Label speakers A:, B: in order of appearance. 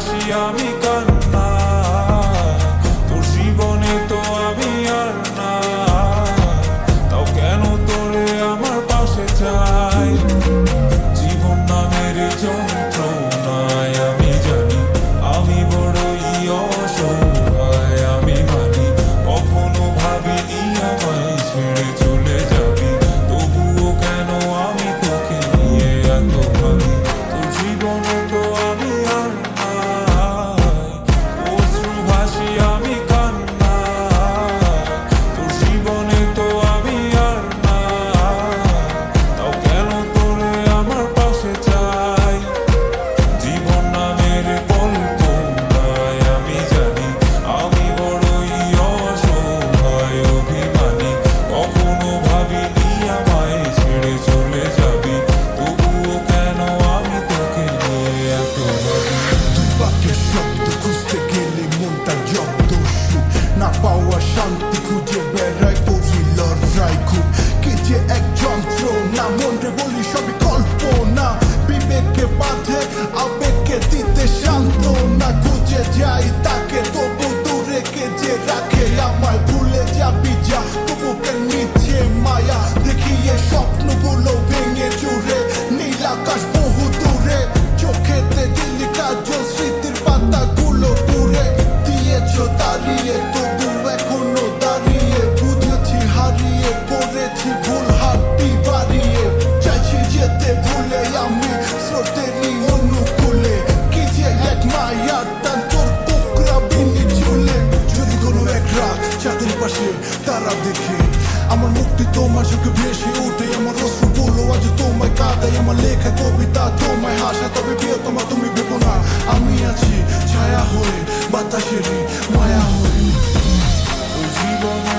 A: Así a. that que llamo al মুক্তি তোমার চোখে ভেসে ওঠে আমার রসগুলো আজ তোমায় কাঁদাই আমার লেখা কবিতা তোমায় হাসা তবে প্রিয় তোমার তুমি ভেবো না আমি আছি ছায়া হয়ে বাতাসেরই মায়া হয়ে
B: জীবনে